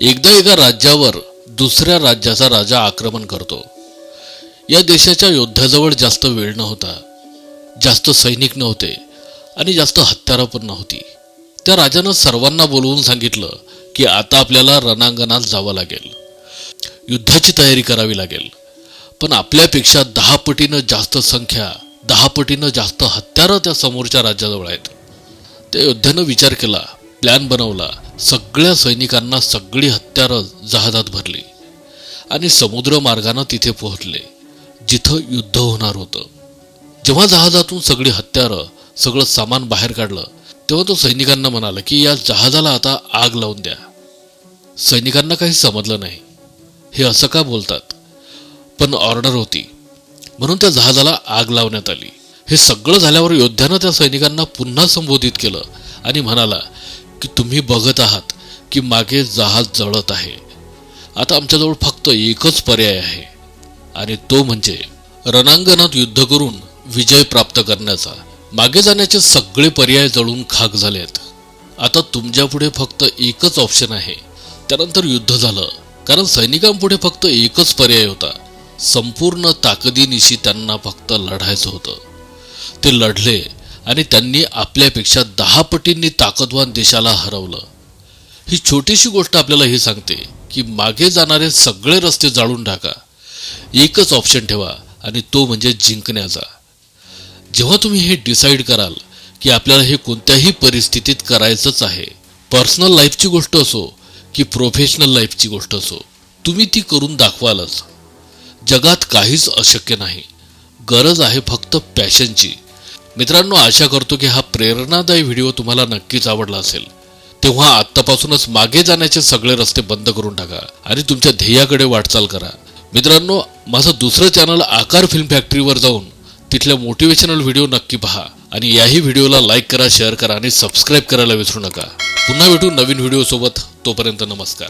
एकदा एका राज्यावर दुसऱ्या राज्याचा राजा आक्रमण करतो. या देशाच्या योद्ध्याजवळ जास्त वेळ नव्हता. जास्त सैनिक नव्हते आणि जास्त हत्यारं पण नव्हती. त्या राजानं सर्वांना बोलवून सांगितलं की आता आपल्याला रणांगणात जावं लागेल. युद्धाची तयारी करावी लागेल. पण आपल्यापेक्षा दहा पटीनं जास्त संख्या दहा पटीनं जास्त हत्यारं त्या समोरच्या राज्याजवळ आहेत. त्या योद्ध्यानं विचार केला प्लॅन बनवला सगळ्या सैनिकांना सगळी हत्यारं जहाजात भरली आणि समुद्र मार्गानं तिथे पोहोचले जिथं युद्ध होणार होतं. जेव्हा जहाजातून सगळी हत्यारं सगळं सामान बाहेर काढलं तेव्हा तो सैनिकांना म्हणाला की या जहाजाला आता आग लावून द्या. सैनिकांना काही समजलं नाही. हे असं का बोलतात? पण ऑर्डर होती. म्हणून त्या जहाजाला आग लावण्यात आली. हे सगळं झाल्यावर योद्ध्यानं त्या सैनिकांना पुन्हा संबोधित केलं आणि म्हणाला की तुम्ही बघत आहात की मागे जहाज जळत आहे. आता आमच्याजवळ फक्त एकच पर्याय आहे आणि तो म्हणजे रणांगणात युद्ध करून विजय प्राप्त करण्याचा. मागे जाण्याचे सगळे पर्याय जळून खाक झालेत. आता तुमच्यापुढे फक्त एकच ऑप्शन आहे. त्यानंतर युद्ध झालं कारण सैनिकांपुढे फक्त एकच पर्याय होता. संपूर्ण ताकदीनिशी त्यांना फक्त लढायचं होतं. ते लढले आणि त्यांनी आपल्यापेक्षा दहा पटींनी ताकदवान देशाला हरवलं. ही छोटीशी गोष्ट आपल्याला हे सांगते की मागे जाणारे सगळे रस्ते जाळून टाका. एकच ऑप्शन ठेवा आणि तो म्हणजे जिंकण्याचा. जेव्हा तुम्ही हे डिसाईड कराल की आपल्याला हे कोणत्याही परिस्थितीत करायचंच आहे पर्सनल लाईफची गोष्ट असो की प्रोफेशनल लाईफची गोष्ट असो तुम्ही ती करून दाखवालच. जगात काहीच अशक्य नाही. गरज आहे फक्त पॅशनची मित्रांनो आशा करतो की हा प्रेरणादायी व्हिडिओ तुम्हाला नक्कीच आवडला असेल. तेव्हा आत्तापासूनच मागे जाण्याचे सगळे रस्ते बंद करून टाका आणि तुमच्या ध्येयाकडे वाटचाल करा. मित्रांनो माझं दुसरं चॅनल आकार फिल्म फॅक्टरीवर जाऊन तिथल्या मोटिवेशनल व्हिडिओ नक्की पहा आणि याही व्हिडिओला लाईक करा शेअर करा आणि सबस्क्राईब करायला विसरू नका. पुन्हा भेटू नवीन व्हिडिओसोबत तोपर्यंत नमस्कार.